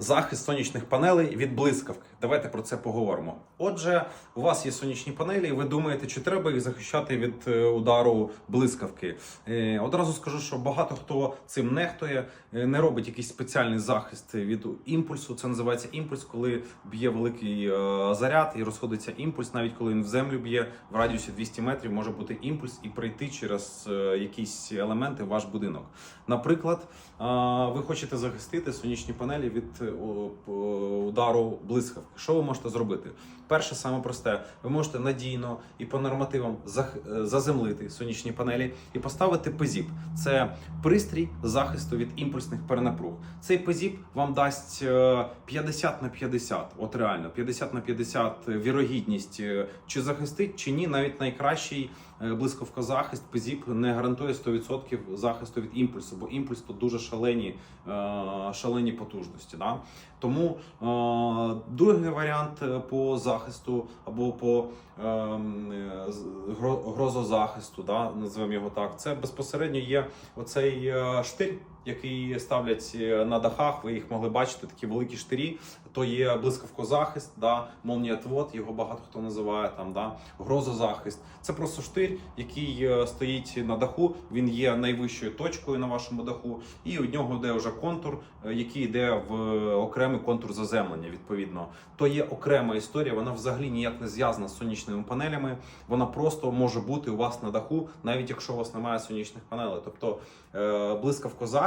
Захист сонячних панелей від блискавки. Давайте про це поговоримо. Отже, у вас є сонячні панелі, і ви думаєте, чи треба їх захищати від е, удару блискавки. Е, Одразу скажу, що багато хто цим нехтує, е, не робить якийсь спеціальний захист від імпульсу. Це називається імпульс, коли б'є великий заряд і розходиться імпульс. Навіть коли він в землю б'є в радіусі 200 метрів, може бути імпульс і прийти через якісь елементи в ваш будинок. Наприклад, ви хочете захистити сонячні панелі від е, удару блискавки. Що ви можете зробити? Перше, саме просте, ви можете надійно і по нормативам е, заземлити сонячні панелі і поставити ПЗІП. Це пристрій захисту від імпульсних перенапруг. Цей ПЗІП вам дасть е, 50 на 50, от реально 50 на 50 вірогідність, е, чи захистить, чи ні. Навіть найкращий е, блискавкозахист ПЗІП не гарантує 100% захисту від імпульсу, бо імпульс тут дуже шалені, е, шалені потужності. Да? Тому е, другий варіант е, по захисту або по ем, е, грозозахисту, да, називаємо його так. Це безпосередньо є оцей е, який ставлять е, на дахах. Ви їх могли бачити, такі великі штирі. То є блискавкозахист, да, молнієтвод, його багато хто називає там, да, грозозахист. Це просто штир, який е, стоїть на даху. Він є найвищою точкою на вашому даху, і у нього йде вже контур, е, який йде в окремий контур заземлення. Відповідно, то є окрема історія. Вона взагалі ніяк не зв'язана з сонячними панелями. Вона просто може бути у вас на даху, навіть якщо у вас немає сонячних панелей. Тобто е,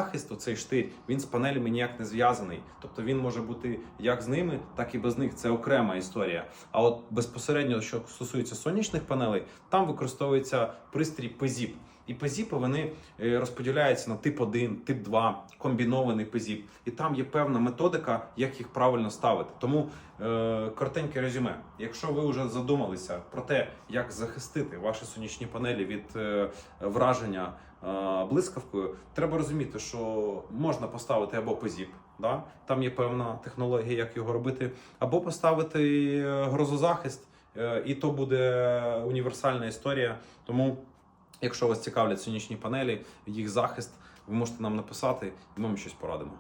блискавкозахист, цей штир, він з панелями ніяк не зв'язаний. Тобто він може бути як з ними, так і без них. Це окрема історія. А от безпосередньо, що стосується сонячних панелей, там використовується пристрій ПЗІП. І ПЗІПи вони е, розподіляються на тип 1, тип 2, комбінований ПЗІП. І там є певна методика, як їх правильно ставити. Тому е, коротеньке резюме. Якщо ви вже задумалися про те, як захистити ваші сонячні панелі від е, враження е, блискавкою, треба розуміти, що можна поставити або ПЗІП, да? там є певна технологія, як його робити, або поставити е, грозозахист, е, і то буде універсальна історія. Тому Якщо вас цікавлять сонячні панелі, їх захист, ви можете нам написати, і ми вам щось порадимо.